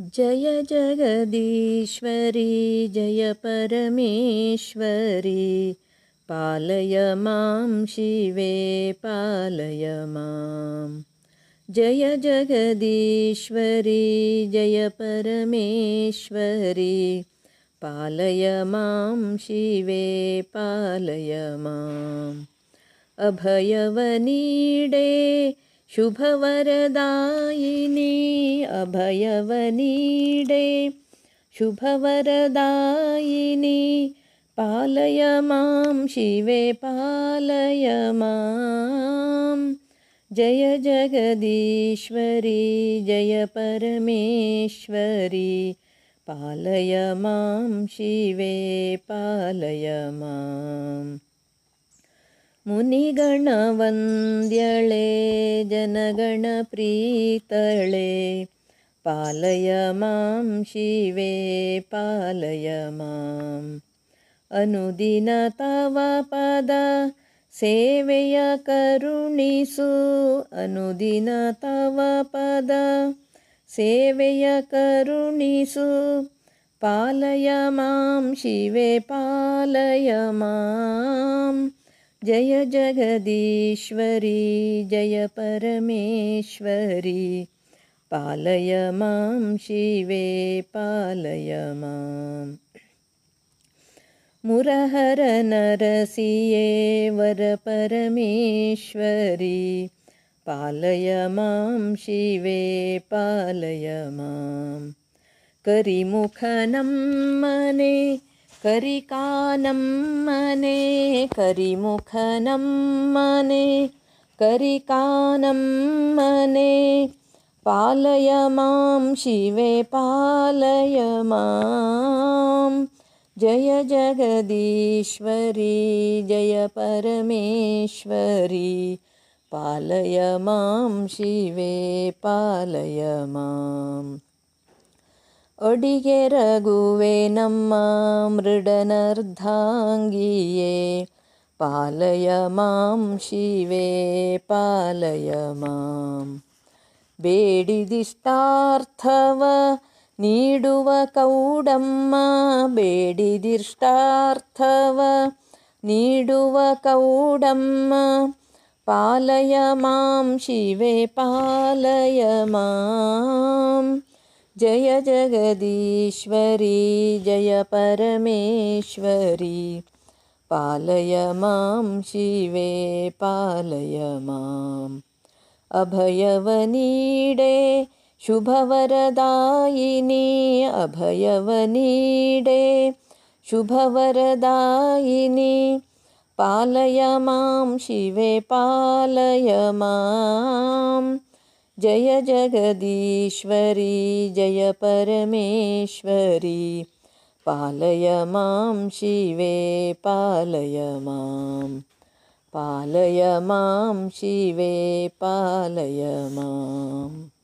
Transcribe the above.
जय जगदीश्वरी जय परमेश्वरी। पालय मां शिवे पालय मां। जय जगदीश्वरी जय परमेश्वरी। पालय मां शिवे पालय माम् अभयवनीडे शुभवरदायिनी अभयवनीडे। शुभवरदायिनी पालय मां शिवे पालय मां। जय जगदीश्वरी जय परमेश्वरी पालय मां शिवे पालय माम् मुनिगणवन्द्यळे जनगणप्रीतळे पालय मां शिवे पालय माम् अनुदिन तव पद सेवय करुणिसु अनुदिन तव पद सेवय करुणिसु पालय मां शिवे पालय माम् जय जगदीश्वरी जय परमेश्वरी। पालय मां शिवे पालय माम् मुरहरनरसिये वरपरमेश्वरी पालय मां शिवे पालय मां। करिमुखनं मने करिकानं मने करिमुखनं मने करिकानं मने पालय मां शिवे पालय मां। जय जगदीश्वरी जय परमेश्वरी पालय मां शिवे पालय माम् ಒಡಿಗೆ ರಘುವೆ ನಮ್ಮ ಮೃಡನರ್ಧಾಂಗಿಯೇ, ಪಾಲಯ ಮಾಂ ಶಿವೆ, ಪಾಲಯ ಮಾಂ. ಬೇಡಿದಿಷ್ಟಾರ್ಥವ ನೀಡುವ ಕೌಡಮ್ಮ, ಬೇಡಿದಿಷ್ಟಾರ್ಥವ ನೀಡುವ ಕೌಡಮ್ಮ, ಪಾಲಯ ಮಾಂ ಶಿವೆ, ಪಾಲಯ ಮಾಂ. जय जगदीश्वरी जय परमेश्वरी। पालय मां शिवे पालय माम् अभयवनीडे शुभवरदायिनी अभयवनीडे शुभवरदायिनी। पालय मां शिवे पालय माम् जय जगदीश्वरी जय परमेश्वरी। पालय मां शिवे पालय माम् पालय मां शिवे पालय माम्